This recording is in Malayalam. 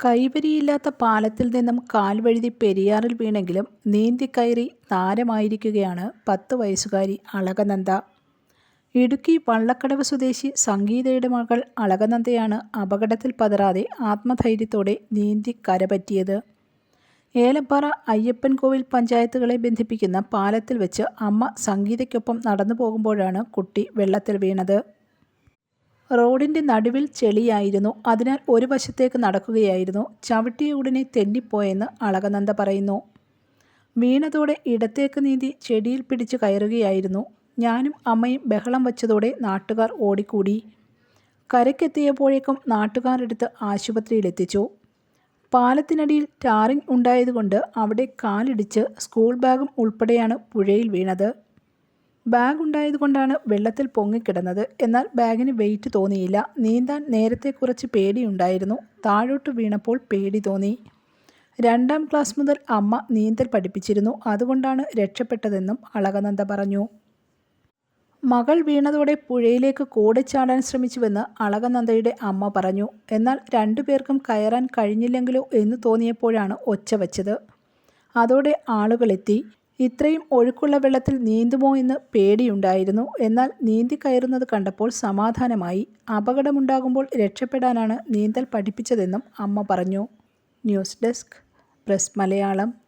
കൈവരിയില്ലാത്ത പാലത്തിൽ നിന്നും കാൽവഴുതി പെരിയാറിൽ വീണെങ്കിലും നീന്തിക്കയറി താരമായിരിക്കുകയാണ് പത്ത് വയസ്സുകാരി അളകനന്ദ. ഇടുക്കി വള്ളക്കടവ് സ്വദേശി സംഗീതയുടെ മകൾ അളകനന്ദയാണ് അപകടത്തിൽ പതറാതെ ആത്മധൈര്യത്തോടെ നീന്തി കരപറ്റിയത്. ഏലപ്പാറ അയ്യപ്പൻകോവിൽ പഞ്ചായത്തുകളെ ബന്ധിപ്പിക്കുന്ന പാലത്തിൽ വെച്ച് അമ്മ സംഗീതയ്ക്കൊപ്പം നടന്നു പോകുമ്പോഴാണ് കുട്ടി വെള്ളത്തിൽ വീണത്. റോഡിന്റെ നടുവിൽ ചെളിയായിരുന്നു. അതിനാൽ ഒരു വശത്തേക്ക് നടക്കുകയായിരുന്നു. ചവിട്ടിയ ഉടനെ തെന്നിപ്പോയെന്ന് അളകനന്ദ പറയുന്നു. വീണതോടെ ഇടത്തേക്ക് നീന്തി ചെടിയിൽ പിടിച്ച് കയറുകയായിരുന്നു. ഞാനും അമ്മയും ബഹളം വച്ചതോടെ നാട്ടുകാർ ഓടിക്കൂടി. കരയ്ക്കെത്തിയപ്പോഴേക്കും നാട്ടുകാരെടുത്ത് ആശുപത്രിയിലെത്തിച്ചു. പാലത്തിനടിയിൽ ടാറിങ് ഉണ്ടായതുകൊണ്ട് അവിടെ കാലിടിച്ച് സ്കൂൾ ബാഗും ഉൾപ്പെടെയാണ് പുഴയിൽ വീണത്. ബാഗ് ഉണ്ടായതുകൊണ്ടാണ് വെള്ളത്തിൽ പൊങ്ങിക്കിടന്നത്. എന്നാൽ ബാഗിന് വെയിറ്റ് തോന്നിയില്ല. നീന്താൻ നേരത്തെ കുറച്ച് പേടിയുണ്ടായിരുന്നു. താഴോട്ട് വീണപ്പോൾ പേടി തോന്നി. രണ്ടാം ക്ലാസ് മുതൽ അമ്മ നീന്തൽ പഠിപ്പിച്ചിരുന്നു. അതുകൊണ്ടാണ് രക്ഷപ്പെട്ടതെന്നും അളകനന്ദ പറഞ്ഞു. മകൾ വീണതോടെ പുഴയിലേക്ക് കൂടിച്ചാടാൻ ശ്രമിച്ചുവെന്ന് അളകനന്ദയുടെ അമ്മ പറഞ്ഞു. എന്നാൽ രണ്ടുപേർക്കും കയറാൻ കഴിഞ്ഞില്ലെങ്കിലോ എന്ന് തോന്നിയപ്പോഴാണ് ഒച്ച വച്ചത്. അതോടെ ആളുകളെത്തി. ഇത്രയും ഒഴുക്കുള്ള വെള്ളത്തിൽ നീന്തുമോ എന്ന് പേടിയുണ്ടായിരുന്നു. എന്നാൽ നീന്തി കയറുന്നത് കണ്ടപ്പോൾ സമാധാനമായി. അപകടമുണ്ടാകുമ്പോൾ രക്ഷപ്പെടാനാണ് നീന്തൽ പഠിപ്പിച്ചതെന്നും അമ്മ പറഞ്ഞു. News desk press Malayalam.